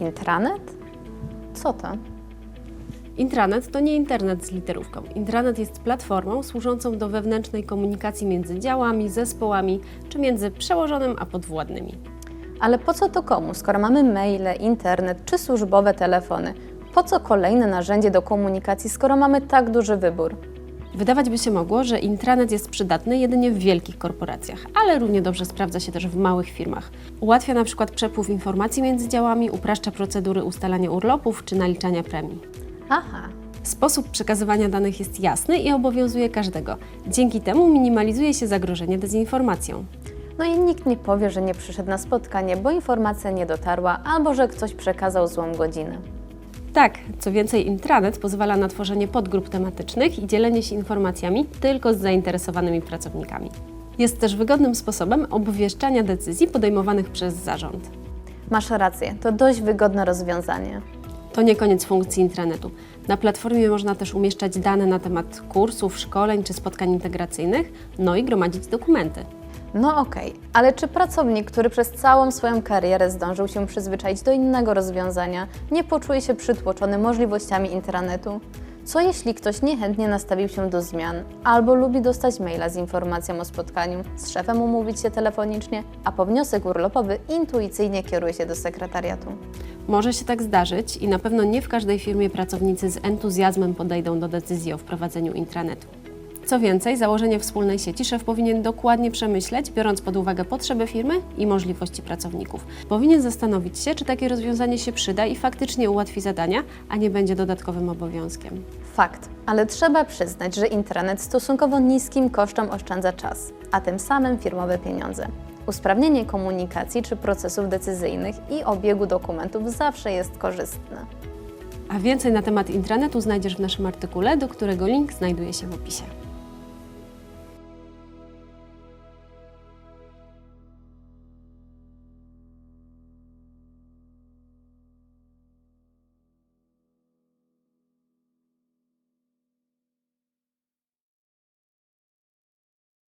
Intranet? Co to? Intranet to nie internet z literówką. Intranet jest platformą służącą do wewnętrznej komunikacji między działami, zespołami czy między przełożonym a podwładnymi. Ale po co to komu, skoro mamy maile, internet czy służbowe telefony? Po co kolejne narzędzie do komunikacji, skoro mamy tak duży wybór? Wydawać by się mogło, że intranet jest przydatny jedynie w wielkich korporacjach, ale równie dobrze sprawdza się też w małych firmach. Ułatwia na przykład przepływ informacji między działami, upraszcza procedury ustalania urlopów czy naliczania premii. Aha, Sposób przekazywania danych jest jasny i obowiązuje każdego. Dzięki temu minimalizuje się zagrożenie dezinformacją. no i nikt nie powie, że nie przyszedł na spotkanie, bo informacja nie dotarła albo że ktoś przekazał złą godzinę. Tak, co więcej, intranet pozwala na tworzenie podgrup tematycznych i dzielenie się informacjami tylko z zainteresowanymi pracownikami. Jest też wygodnym sposobem obwieszczania decyzji podejmowanych przez zarząd. Masz rację, to dość wygodne rozwiązanie. To nie koniec funkcji intranetu. Na platformie można też umieszczać dane na temat kursów, szkoleń czy spotkań integracyjnych, no i gromadzić dokumenty. No okej, ale czy pracownik, który przez całą swoją karierę zdążył się przyzwyczaić do innego rozwiązania, nie poczuje się przytłoczony możliwościami intranetu? Co jeśli ktoś niechętnie nastawił się do zmian, albo lubi dostać maila z informacją o spotkaniu, z szefem umówić się telefonicznie, a po wniosek urlopowy intuicyjnie kieruje się do sekretariatu? Może się tak zdarzyć i na pewno nie w każdej firmie pracownicy z entuzjazmem podejdą do decyzji o wprowadzeniu intranetu. Co więcej, założenie wspólnej sieci szef powinien dokładnie przemyśleć, biorąc pod uwagę potrzeby firmy i możliwości pracowników. Powinien zastanowić się, czy takie rozwiązanie się przyda i faktycznie ułatwi zadania, a nie będzie dodatkowym obowiązkiem. Fakt, ale trzeba przyznać, że intranet stosunkowo niskim kosztem oszczędza czas, a tym samym firmowe pieniądze. Usprawnienie komunikacji czy procesów decyzyjnych i obiegu dokumentów zawsze jest korzystne. A więcej na temat intranetu znajdziesz w naszym artykule, do którego link znajduje się w opisie.